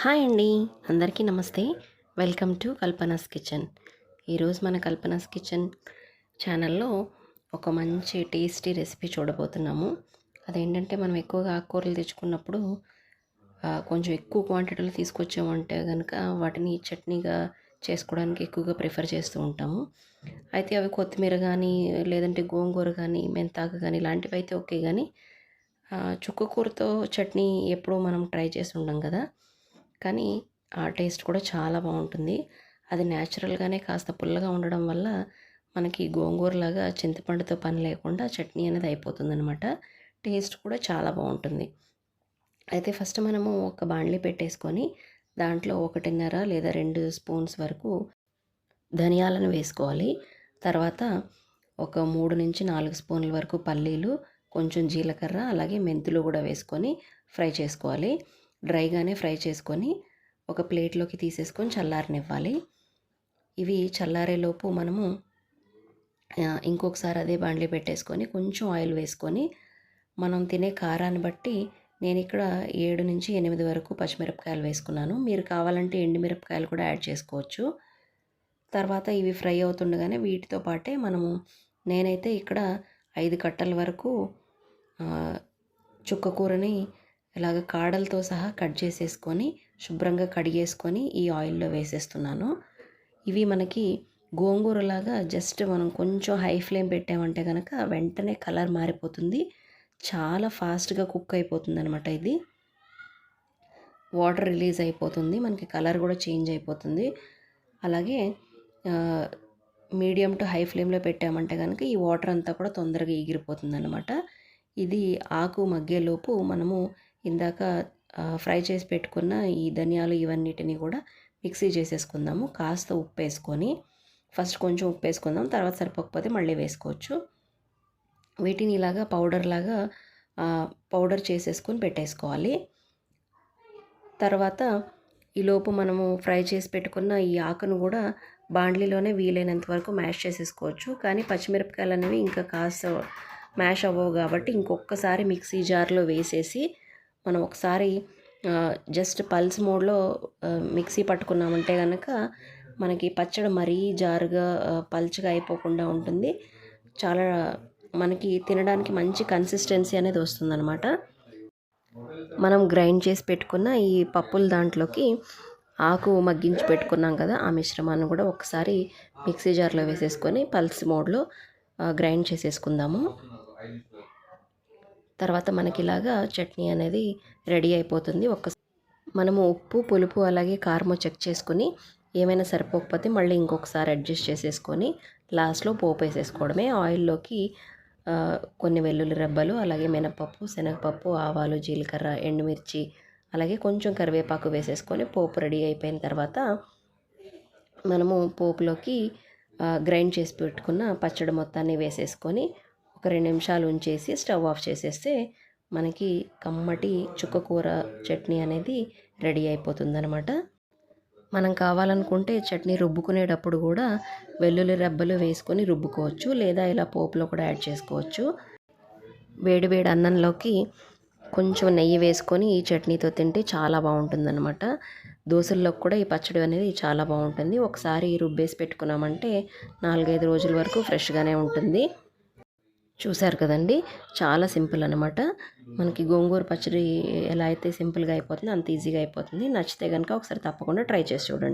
Hi అండి. అందరికీ నమస్తే. Welcome to Kalpana's kitchen. ఈరోజు మన కల్పనాస్ కిచెన్ ఛానల్లో ఒక మంచి టేస్టీ రెసిపీ చూడబోతున్నాము. అదేంటంటే మనం ఎక్కువగా ఆకుకూరలు తెచ్చుకున్నప్పుడు కొంచెం ఎక్కువ క్వాంటిటీలో తీసుకొచ్చామంటే కనుక వాటిని చట్నీగా చేసుకోవడానికి ఎక్కువగా ప్రిఫర్ చేస్తూ ఉంటాము. అయితే అవి కొత్తిమీర కానీ లేదంటే గోంగూర కానీ మెంతాకు కానీ ఇలాంటివి అయితే ఓకే కానీ చుక్కకూరతో చట్నీ ఎప్పుడూ మనం ట్రై చేసి ఉండం కదా. కానీ ఆ టేస్ట్ కూడా చాలా బాగుంటుంది. అది న్యాచురల్గానే కాస్త పుల్లగా ఉండడం వల్ల మనకి గోంగూరలాగా చింతపండుతో పని లేకుండా చట్నీ అనేది అయిపోతుంది అనమాట టేస్ట్ కూడా చాలా బాగుంటుంది. అయితే ఫస్ట్ మనము ఒక బాండ్లీ పెట్టేసుకొని దాంట్లో ఒకటిన్నర లేదా రెండు స్పూన్స్ వరకు ధనియాలను వేసుకోవాలి. తర్వాత ఒక మూడు నుంచి నాలుగు స్పూన్ల వరకు పల్లీలు కొంచెం జీలకర్ర అలాగే మెంతులు కూడా వేసుకొని ఫ్రై చేసుకోవాలి. డ్రైగానే ఫ్రై చేసుకొని ఒక ప్లేట్లోకి తీసేసుకొని చల్లారనివ్వాలి. ఇవి చల్లారేలోపు మనము ఇంకొకసారి అదే బాండ్లీ పెట్టేసుకొని కొంచెం ఆయిల్ వేసుకొని మనం తినే కారాన్ని బట్టి నేను ఇక్కడ ఏడు నుంచి ఎనిమిది వరకు పచ్చిమిరపకాయలు వేసుకున్నాను. మీరు కావాలంటే ఎండుమిరపకాయలు కూడా యాడ్ చేసుకోవచ్చు. తర్వాత ఇవి ఫ్రై అవుతుండగానే వీటితో పాటే మనము నేనైతే ఇక్కడ ఐదు కట్టల వరకు చుక్క కూరని ఇలాగ కాడలతో సహా కట్ చేసేసుకొని శుభ్రంగా కడిగేసుకొని ఈ ఆయిల్లో వేసేస్తున్నాను. ఇవి మనకి గోంగూరలాగా జస్ట్ మనం కొంచెం హై ఫ్లేమ్ పెట్టామంటే కనుక వెంటనే కలర్ మారిపోతుంది. చాలా ఫాస్ట్గా కుక్ అయిపోతుంది అనమాట ఇది. వాటర్ రిలీజ్ అయిపోతుంది మనకి కలర్ కూడా చేంజ్ అయిపోతుంది. అలాగే మీడియం టు హై ఫ్లేమ్లో పెట్టామంటే కనుక ఈ వాటర్ అంతా కూడా తొందరగా ఎగిరిపోతుంది అనమాట ఇది ఆకు మగ్గేలోపు మనము ఇందాక ఫ్రై చేసి పెట్టుకున్న ఈ ధనియాలు ఇవన్నిటిని కూడా మిక్సీ చేసేసుకుందాము. కాస్త ఉప్పు వేసుకొని ఫస్ట్ కొంచెం ఉప్పు వేసుకుందాం. తర్వాత సరిపోకపోతే మళ్ళీ వేసుకోవచ్చు. వీటిని ఇలాగా పౌడర్ లాగా పౌడర్ చేసేసుకొని పెట్టేసుకోవాలి. తర్వాత ఈలోపు మనము ఫ్రై చేసి పెట్టుకున్న ఈ ఆకును కూడా బాండ్లీలోనే వీలైనంత వరకు మ్యాష్ చేసేసుకోవచ్చు. కానీ పచ్చిమిరపకాయలు అనేవి ఇంకా కాస్త మ్యాష్ అవ్వవు కాబట్టి ఇంకొకసారి మిక్సీ జార్లో వేసేసి మనం ఒకసారి జస్ట్ పల్స్ మోడ్లో మిక్సీ పట్టుకున్నామంటే కనుక మనకి పచ్చడి మరీ జారుగా పల్చగా అయిపోకుండా ఉంటుంది. చాలా మనకి తినడానికి మంచి కన్సిస్టెన్సీ అనేది వస్తుందన్నమాట. మనం గ్రైండ్ చేసి పెట్టుకున్న ఈ పప్పుల దాంట్లోకి ఆకు మగ్గించి పెట్టుకున్నాం కదా ఆ మిశ్రమాన్ని కూడా ఒకసారి మిక్సీ జార్లో వేసేసుకొని పల్స్ మోడ్లో గ్రైండ్ చేసేసుకుందాము. తర్వాత మనకి ఇలాగా చట్నీ అనేది రెడీ అయిపోతుంది. ఒక్క మనము ఉప్పు పులుపు అలాగే కారము చెక్ చేసుకుని ఏమైనా సరిపోకపోతే మళ్ళీ ఇంకొకసారి అడ్జస్ట్ చేసేసుకొని లాస్ట్లో పోపు వేసేసుకోవడమే. ఆయిల్లోకి కొన్ని వెల్లుల్లి రెబ్బలు అలాగే మినపప్పు శనగపప్పు ఆవాలు జీలకర్ర ఎండుమిర్చి అలాగే కొంచెం కరివేపాకు వేసేసుకొని పోపు రెడీ అయిపోయిన తర్వాత మనము పోపులోకి గ్రైండ్ చేసి పెట్టుకున్న పచ్చడి మొత్తాన్ని వేసేసుకొని ఒక రెండు నిమిషాలు ఉంచేసి స్టవ్ ఆఫ్ చేసేస్తే మనకి కమ్మటి చుక్క కూర చట్నీ అనేది రెడీ అయిపోతుందన్నమాట. మనం కావాలనుకుంటే చట్నీ రుబ్బుకునేటప్పుడు కూడా వెల్లుల్లి రెబ్బలు వేసుకొని రుబ్బుకోవచ్చు లేదా ఇలా పోపులో కూడా యాడ్ చేసుకోవచ్చు. వేడి వేడి అన్నంలోకి కొంచెం నెయ్యి వేసుకొని ఈ చట్నీతో తింటే చాలా బాగుంటుందన్నమాట. దోశల్లోకి కూడా ఈ పచ్చడి అనేది చాలా బాగుంటుంది. ఒకసారి రుబ్బేసి పెట్టుకున్నామంటే నాలుగైదు రోజుల వరకు ఫ్రెష్గానే ఉంటుంది. చూశారు కదండి? చాలా సింపుల్ అనమాట మనకి గోంగూర పచ్చడి ఎలా అయితే సింపుల్గా అయిపోతుందో అంత ఈజీగా అయిపోతుంది. నచ్చితే కనుక ఒకసారి తప్పకుండా ట్రై చేసి చూడండి.